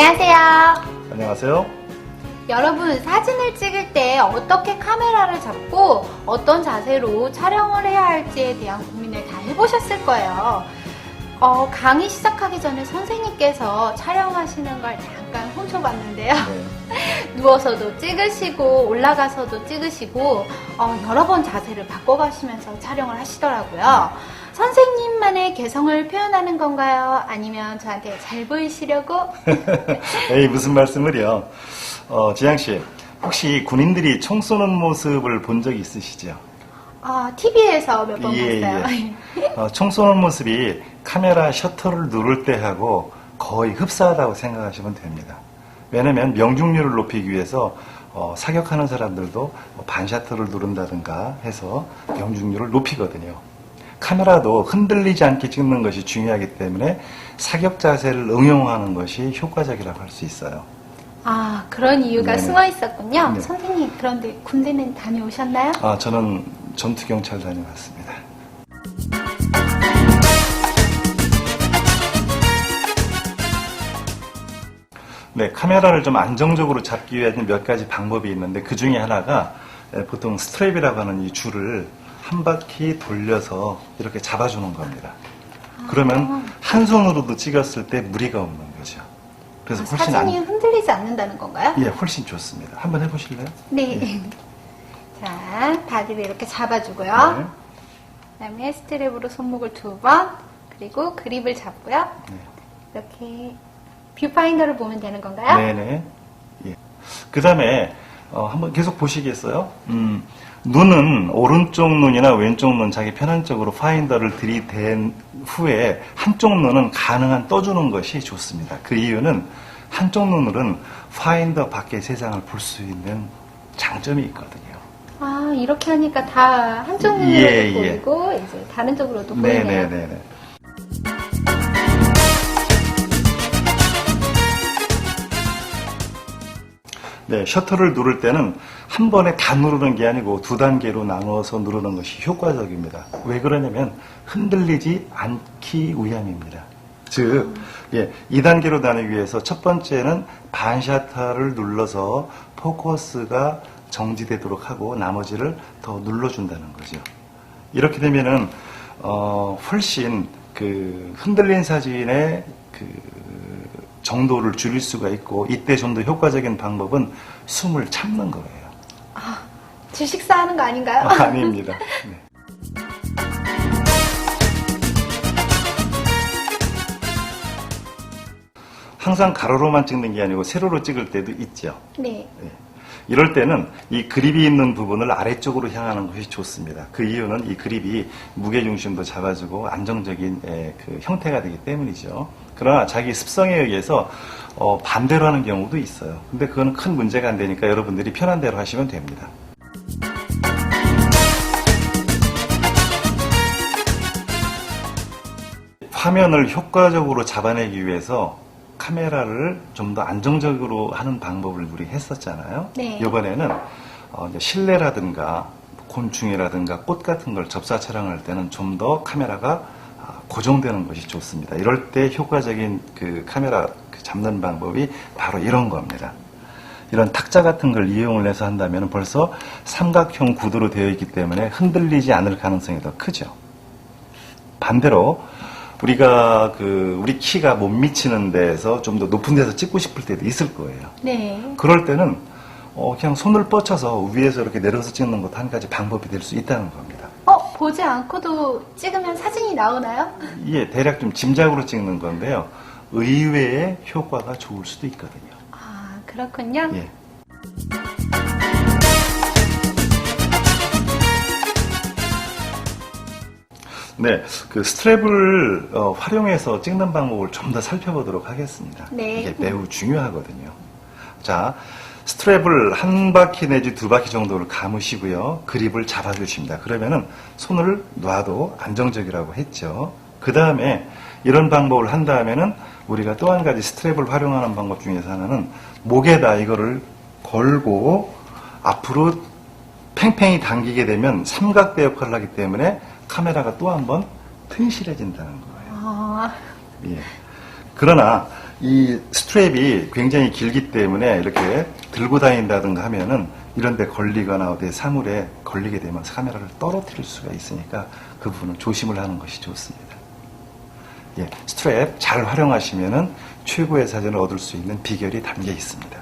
안녕하세요. 안녕하세요. 여러분, 사진을 찍을 때 어떻게 카메라를 잡고 어떤 자세로 촬영을 해야 할지에 대한 고민을 다 해보셨을 거예요. 어, 강의 시작하기 전에 선생님께서 촬영하시는 걸 잠깐 훔쳐봤는데요. 네. 누워서도 찍으시고 올라가서도 찍으시고 어, 여러 번 자세를 바꿔가시면서 촬영을 하시더라고요. 선생님만의 개성을 표현하는 건가요? 아니면 저한테 잘 보이시려고? 에이, 무슨 말씀을요. 어, 지양 씨, 혹시 군인들이 총 쏘는 모습을 본 적이 있으시죠? 아, TV에서 몇 번 예, 봤어요. 어, 총 쏘는 모습이 카메라 셔터를 누를 때 하고 거의 흡사하다고 생각하시면 됩니다. 왜냐면 명중률을 높이기 위해서 어, 사격하는 사람들도 뭐 반셔터를 누른다든가 해서 명중률을 높이거든요. 카메라도 흔들리지 않게 찍는 것이 중요하기 때문에 사격 자세를 응용하는 것이 효과적이라고 할 수 있어요. 아, 그런 이유가 네네. 숨어 있었군요. 네. 선생님, 그런데 군대는 다녀오셨나요? 아, 저는 전투경찰 다녀왔습니다. 네, 카메라를 좀 안정적으로 잡기 위해서는 몇 가지 방법이 있는데 그 중에 하나가 에, 보통 스트랩이라고 하는 이 줄을 한 바퀴 돌려서 이렇게 잡아주는 겁니다. 그러면 한 손으로도 찍었을 때 무리가 없는 거죠. 그래서 아, 훨씬 사진이 안, 흔들리지 않는다는 건가요? 예, 훨씬 좋습니다. 한번 해보실래요? 네. 자, 바디를 이렇게 잡아주고요. 네. 그다음에 스트랩으로 손목을 두 번, 그리고 그립을 잡고요. 네. 이렇게 뷰파인더를 보면 되는 건가요? 네네. 예. 그 다음에, 어, 한번 계속 보시겠어요? 음, 눈은 오른쪽 눈이나 왼쪽 눈 자기 편한 쪽으로 파인더를 들이댄 후에 한쪽 눈은 가능한 떠주는 것이 좋습니다. 그 이유는 한쪽 눈으로는 파인더 밖의 세상을 볼 수 있는 장점이 있거든요. 아, 이렇게 하니까 다 한쪽 눈으로도 예, 예. 보이고, 이제 다른 쪽으로도 보이네요. 네네네 네. 네, 셔터를 누를 때는 한 번에 다 누르는 게 아니고 두 단계로 나누어서 누르는 것이 효과적입니다. 왜 그러냐면 흔들리지 않기 위함입니다. 즉, 예, 2단계로 나누기 위해서 첫 번째는 반셔터를 눌러서 포커스가 정지되도록 하고 나머지를 더 눌러준다는 거죠. 이렇게 되면은 어, 훨씬 그 흔들린 사진의 그 정도를 줄일 수가 있고 이때 좀 더 효과적인 방법은 숨을 참는 거예요. 질식사 하는 거 아닌가요? 아, 아닙니다. 네. 항상 가로로만 찍는 게 아니고 세로로 찍을 때도 있죠. 네. 예. 이럴 때는 이 그립이 있는 부분을 아래쪽으로 향하는 것이 좋습니다. 그 이유는 이 그립이 무게 중심도 잡아주고 안정적인 예, 그 형태가 되기 때문이죠. 그러나 자기 습성에 의해서 어, 반대로 하는 경우도 있어요. 근데 그거는 큰 문제가 안 되니까 여러분들이 편한 대로 하시면 됩니다. 화면을 효과적으로 잡아내기 위해서 카메라를 좀 더 안정적으로 하는 방법을 우리 했었잖아요. 네. 이번에는 어, 실내라든가 곤충이라든가 꽃 같은 걸 접사 촬영할 때는 좀 더 카메라가 아, 고정되는 것이 좋습니다. 이럴 때 효과적인 그 카메라 그 잡는 방법이 바로 이런 겁니다. 이런 탁자 같은 걸 이용을 해서 한다면 벌써 삼각형 구도로 되어 있기 때문에 흔들리지 않을 가능성이 더 크죠. 반대로 우리가 그 우리 키가 못 미치는 데에서 좀 더 높은 데서 찍고 싶을 때도 있을 거예요. 네. 그럴 때는 어, 그냥 손을 뻗쳐서 위에서 이렇게 내려서 찍는 것도 한 가지 방법이 될 수 있다는 겁니다. 어, 보지 않고도 찍으면 사진이 나오나요? 이게 대략 좀 짐작으로 찍는 건데요. 의외의 효과가 좋을 수도 있거든요. 아, 그렇군요. 예. 네, 그 스트랩을 어, 활용해서 찍는 방법을 좀 더 살펴보도록 하겠습니다. 네. 이게 매우 중요하거든요. 자, 스트랩을 한 바퀴 내지 두 바퀴 정도를 감으시고요. 그립을 잡아주십니다. 그러면은 손을 놔도 안정적이라고 했죠. 그 다음에 이런 방법을 한 다음에는 우리가 또 한 가지 스트랩을 활용하는 방법 중에서 하나는 목에다 이거를 걸고 앞으로 팽팽히 당기게 되면 삼각대 역할을 하기 때문에 카메라가 또 한 번 튼실해진다는 거예요. 아, 예. 그러나 이 스트랩이 굉장히 길기 때문에 이렇게 들고 다닌다든가 하면은 이런 데 걸리거나 어디 사물에 걸리게 되면 카메라를 떨어뜨릴 수가 있으니까 그 부분은 조심을 하는 것이 좋습니다. 예, 스트랩 잘 활용하시면은 최고의 사진을 얻을 수 있는 비결이 담겨 있습니다.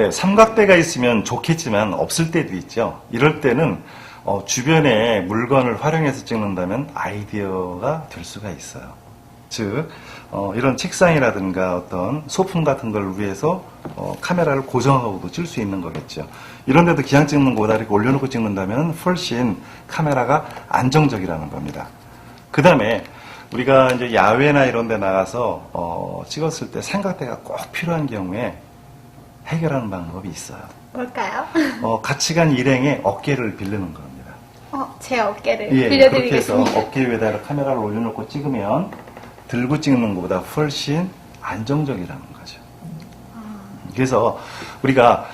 네, 삼각대가 있으면 좋겠지만 없을 때도 있죠. 이럴 때는 어, 주변에 물건을 활용해서 찍는다면 아이디어가 될 수가 있어요. 즉, 어, 이런 책상이라든가 어떤 소품 같은 걸 위해서 어, 카메라를 고정하고도 찍을 수 있는 거겠죠. 이런 데도 기왕 찍는 거다 이렇게 올려놓고 찍는다면 훨씬 카메라가 안정적이라는 겁니다. 그 다음에 우리가 이제 야외나 이런 데 나가서 어, 찍었을 때 삼각대가 꼭 필요한 경우에 해결하는 방법이 있어요. 뭘까요? 어, 같이 간 일행의 어깨를 빌리는 겁니다. 어, 제 어깨를 예, 그렇게 해서 빌려드리겠습니다. 어깨 위에다 카메라를 올려놓고 찍으면 들고 찍는 것보다 훨씬 안정적이라는 거죠. 그래서 우리가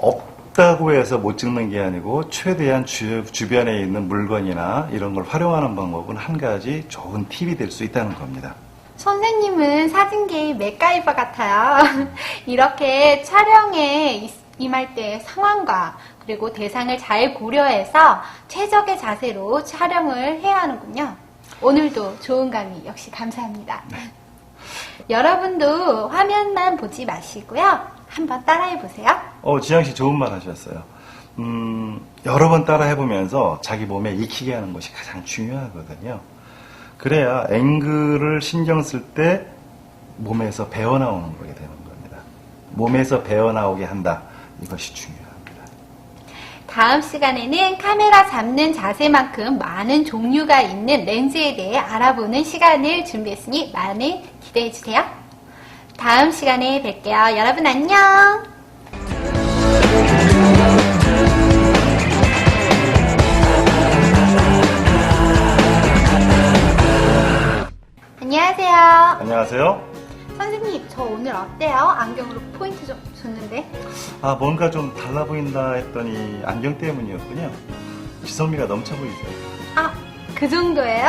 없다고 해서 못 찍는 게 아니고 최대한 주, 주변에 있는 물건이나 이런 걸 활용하는 방법은 한 가지 좋은 팁이 될 수 있다는 겁니다. 선생님은 사진계의 맥가이버 같아요. 이렇게 촬영에 이- 임할 때 상황과 그리고 대상을 잘 고려해서 최적의 자세로 촬영을 해야 하는군요. 오늘도 좋은 강의 역시 감사합니다. 여러분도 화면만 보지 마시고요. 한번 따라해 보세요. 어, 지영 씨 좋은 말 하셨어요. 음, 여러 번 따라 해보면서 자기 몸에 익히게 하는 것이 가장 중요하거든요. 그래야 앵글을 신경 쓸 때 몸에서 배어나오는 거게 되는 겁니다. 몸에서 배어나오게 한다. 이것이 중요합니다. 다음 시간에는 카메라 잡는 자세만큼 많은 종류가 있는 렌즈에 대해 알아보는 시간을 준비했으니 많은 기대해 주세요. 다음 시간에 뵐게요. 여러분 안녕! 안녕하세요. 안녕하세요. 선생님, 저 오늘 어때요? 안경으로 포인트 좀 줬는데. 아, 뭔가 좀 달라 보인다 했더니 안경 때문이었군요. 지성미가 넘쳐 보이죠. 아, 그 정도예요?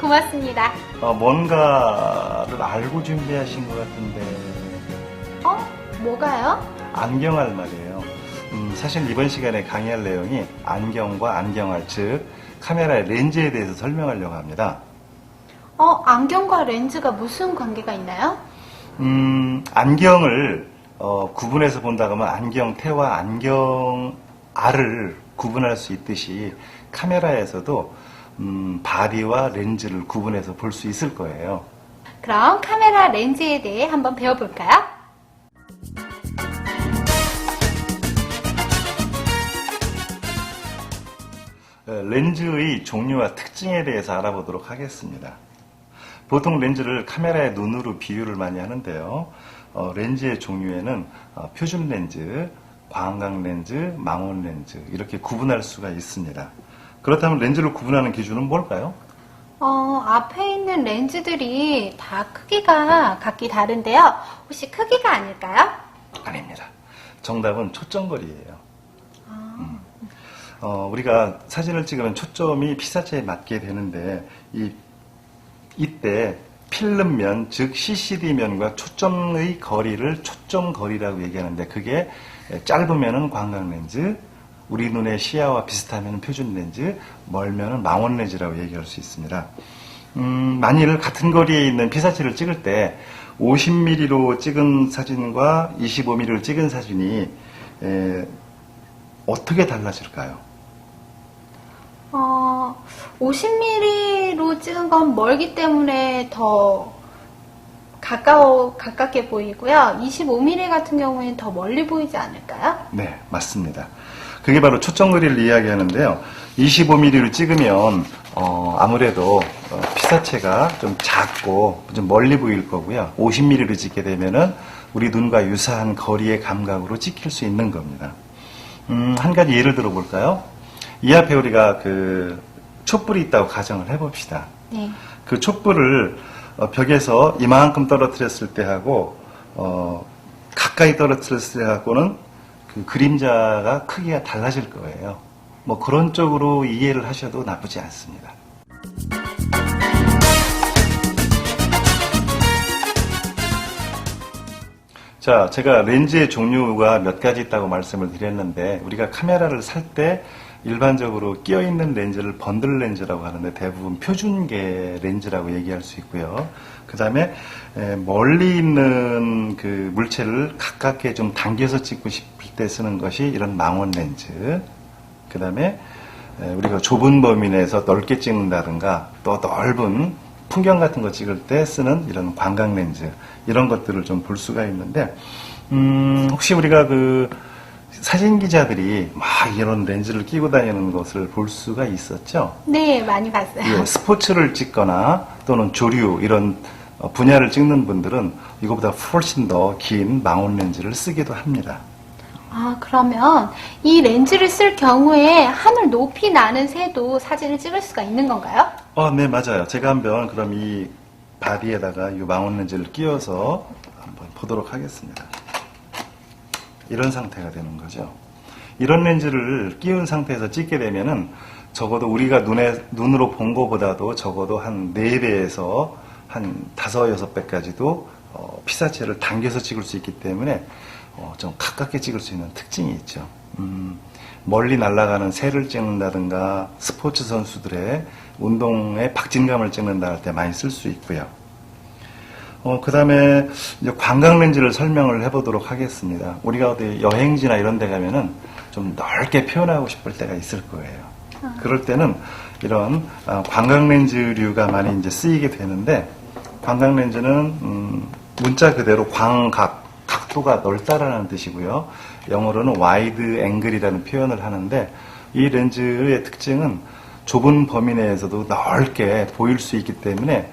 고맙습니다. 아, 뭔가를 알고 준비하신 것 같은데. 어? 뭐가요? 안경알 말이에요. 음, 사실 이번 시간에 강의할 내용이 안경과 안경알, 즉 카메라의 렌즈에 대해서 설명하려고 합니다. 어, 안경과 렌즈가 무슨 관계가 있나요? 음, 안경을 어, 구분해서 본다고 하면 안경테와 안경 알을 구분할 수 있듯이 카메라에서도 음, 바디와 렌즈를 구분해서 볼 수 있을 거예요. 그럼 카메라 렌즈에 대해 한번 배워볼까요? 어, 렌즈의 종류와 특징에 대해서 알아보도록 하겠습니다. 보통 렌즈를 카메라의 눈으로 비유를 많이 하는데요. 어, 렌즈의 종류에는 어, 표준 렌즈, 광각 렌즈, 망원 렌즈 이렇게 구분할 수가 있습니다. 그렇다면 렌즈를 구분하는 기준은 뭘까요? 어, 앞에 있는 렌즈들이 다 크기가 각기 다른데요. 혹시 크기가 아닐까요? 아닙니다. 정답은 초점거리예요. 음. 어, 우리가 사진을 찍으면 초점이 피사체에 맞게 되는데 이 이때 필름면 즉 CCD면과 초점의 거리를 초점 거리라고 얘기하는데 그게 짧으면은 광각 렌즈, 우리 눈의 시야와 비슷하면 표준 렌즈, 멀면은 망원 렌즈라고 얘기할 수 있습니다. 음, 만일 같은 거리에 있는 피사체를 찍을 때 50mm로 찍은 사진과 25mm로 찍은 사진이 에, 어떻게 달라질까요? 어, 50mm로 찍은 건 멀기 때문에 더 가까워, 가깝게 보이고요. 25mm 같은 경우에는 더 멀리 보이지 않을까요? 네, 맞습니다. 그게 바로 초점 거리를 이야기하는데요. 25mm로 찍으면 어, 아무래도 어, 피사체가 좀 작고 좀 멀리 보일 거고요. 50mm로 찍게 되면은 우리 눈과 유사한 거리의 감각으로 찍힐 수 있는 겁니다. 음, 한 가지 예를 들어 볼까요? 이 앞에 우리가 그 촛불이 있다고 가정을 해봅시다. 네. 그 촛불을 어, 벽에서 이만큼 떨어뜨렸을 때 하고 어, 가까이 떨어뜨렸을 때 하고는 그 그림자가 크기가 달라질 거예요. 뭐 그런 쪽으로 이해를 하셔도 나쁘지 않습니다. 자, 제가 렌즈의 종류가 몇 가지 있다고 말씀을 드렸는데 우리가 카메라를 살 때 일반적으로 끼어 있는 렌즈를 번들 렌즈라고 하는데 대부분 표준계 렌즈라고 얘기할 수 있고요. 그 다음에 에, 멀리 있는 그 물체를 가깝게 좀 당겨서 찍고 싶을 때 쓰는 것이 이런 망원 렌즈. 그 다음에 에, 우리가 좁은 범위 내에서 넓게 찍는다든가 또 넓은 풍경 같은 거 찍을 때 쓰는 이런 광각 렌즈 이런 것들을 좀 볼 수가 있는데 음, 혹시 우리가 그 사진 기자들이 막 이런 렌즈를 끼고 다니는 것을 볼 수가 있었죠. 네, 많이 봤어요. 예, 스포츠를 찍거나 또는 조류 이런 어, 분야를 찍는 분들은 이거보다 훨씬 더 긴 망원 렌즈를 쓰기도 합니다. 아, 그러면 이 렌즈를 쓸 경우에 하늘 높이 나는 새도 사진을 찍을 수가 있는 건가요? 어, 네, 맞아요. 제가 한번 그럼 이 바디에다가 이 망원 렌즈를 끼워서 한번 보도록 하겠습니다. 이런 상태가 되는 거죠. 이런 렌즈를 끼운 상태에서 찍게 되면은 적어도 우리가 눈에, 눈으로 본 것보다도 적어도 한 4배에서 한 5, 6배까지도 어, 피사체를 당겨서 찍을 수 있기 때문에 어, 좀 가깝게 찍을 수 있는 특징이 있죠. 음, 멀리 날아가는 새를 찍는다든가 스포츠 선수들의 운동의 박진감을 찍는다 할 때 많이 쓸 수 있고요. 어, 그 다음에 이제 관광 렌즈를 설명을 해보도록 하겠습니다. 우리가 어디 여행지나 이런 데 가면은 좀 넓게 표현하고 싶을 때가 있을 거예요. 그럴 때는 이런 아, 관광 렌즈류가 많이 이제 쓰이게 되는데 관광 렌즈는 음, 문자 그대로 광각, 각도가 넓다라는 뜻이고요. 영어로는 와이드 앵글이라는 표현을 하는데 이 렌즈의 특징은 좁은 범위 내에서도 넓게 보일 수 있기 때문에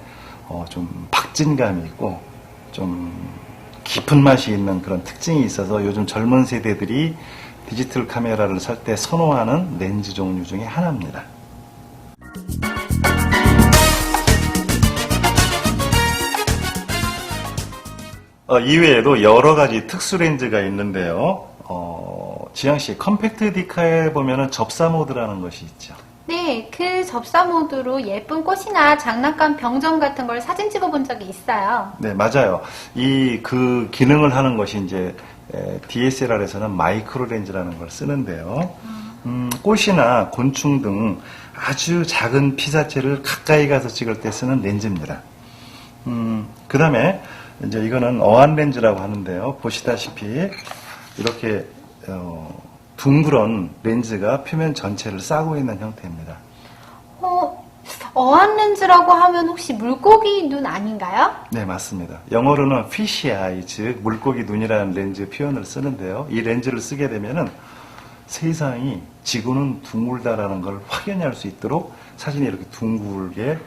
어, 좀 박진감이 있고 좀 깊은 맛이 있는 그런 특징이 있어서 요즘 젊은 세대들이 디지털 카메라를 살 때 선호하는 렌즈 종류 중에 하나입니다. 어, 이외에도 여러 가지 특수 렌즈가 있는데요. 어, 지영 씨, 컴팩트 디카에 보면은 접사 모드라는 것이 있죠. 네, 그 접사 모드로 예쁜 꽃이나 장난감 병정 같은 걸 사진 찍어 본 적이 있어요. 네, 맞아요. 이 그 기능을 하는 것이 이제 DSLR에서는 마이크로 렌즈라는 걸 쓰는데요. 음, 꽃이나 곤충 등 아주 작은 피사체를 가까이 가서 찍을 때 쓰는 렌즈입니다. 음, 그 다음에 이제 이거는 어안 렌즈라고 하는데요. 보시다시피 이렇게 어, 둥그런 렌즈가 표면 전체를 싸고 있는 형태입니다. 어, 어안 렌즈라고 하면 혹시 물고기 눈 아닌가요? 네, 맞습니다. 영어로는 fish eye, 즉 물고기 눈이라는 렌즈 표현을 쓰는데요. 이 렌즈를 쓰게 되면은 세상이 지구는 둥글다라는 걸 확연히 할 수 있도록 사진이 이렇게 둥글게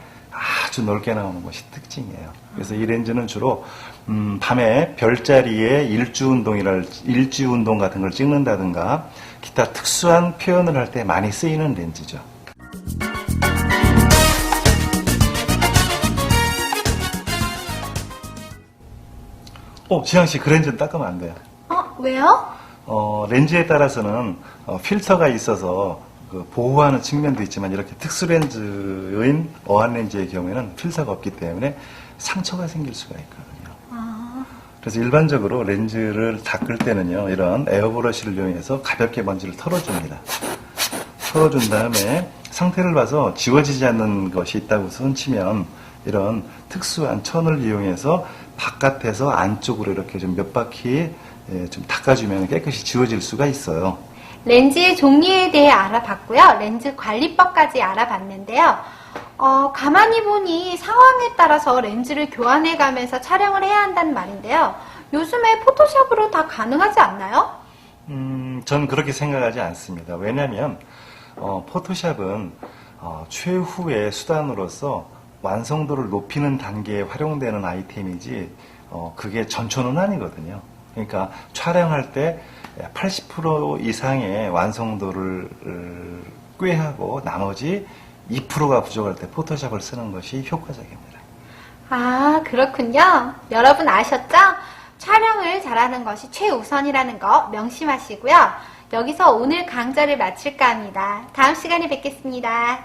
아주 넓게 나오는 것이 특징이에요. 그래서 이 렌즈는 주로 음, 밤에 별자리에 일주 운동이랄 일주 운동 같은 걸 찍는다든가 기타 특수한 표현을 할 때 많이 쓰이는 렌즈죠. 어, 지향 씨, 그 렌즈는 닦으면 안 돼요. 어, 왜요? 어, 렌즈에 따라서는 어, 필터가 있어서 그 보호하는 측면도 있지만 이렇게 특수 렌즈인 어안 렌즈의 경우에는 필터가 없기 때문에 상처가 생길 수가 있거든요. 아, 그래서 일반적으로 렌즈를 닦을 때는요, 이런 에어브러시를 이용해서 가볍게 먼지를 털어줍니다. 털어준 다음에 상태를 봐서 지워지지 않는 것이 있다고 손치면 이런 특수한 천을 이용해서 바깥에서 안쪽으로 이렇게 좀 몇 바퀴 예, 좀 닦아주면 깨끗이 지워질 수가 있어요. 렌즈의 종류에 대해 알아봤고요. 렌즈 관리법까지 알아봤는데요. 어, 가만히 보니 상황에 따라서 렌즈를 교환해 가면서 촬영을 해야 한다는 말인데요. 요즘에 포토샵으로 다 가능하지 않나요? 음, 전 그렇게 생각하지 않습니다. 왜냐하면 어, 포토샵은 어, 최후의 수단으로서 완성도를 높이는 단계에 활용되는 아이템이지 어, 그게 전초는 아니거든요. 그러니까 촬영할 때 80% 이상의 완성도를 어, 꾀하고 나머지 2%가 부족할 때 포토샵을 쓰는 것이 효과적입니다. 아, 그렇군요. 여러분 아셨죠? 촬영을 잘하는 것이 최우선이라는 거 명심하시고요. 여기서 오늘 강좌를 마칠까 합니다. 다음 시간에 뵙겠습니다.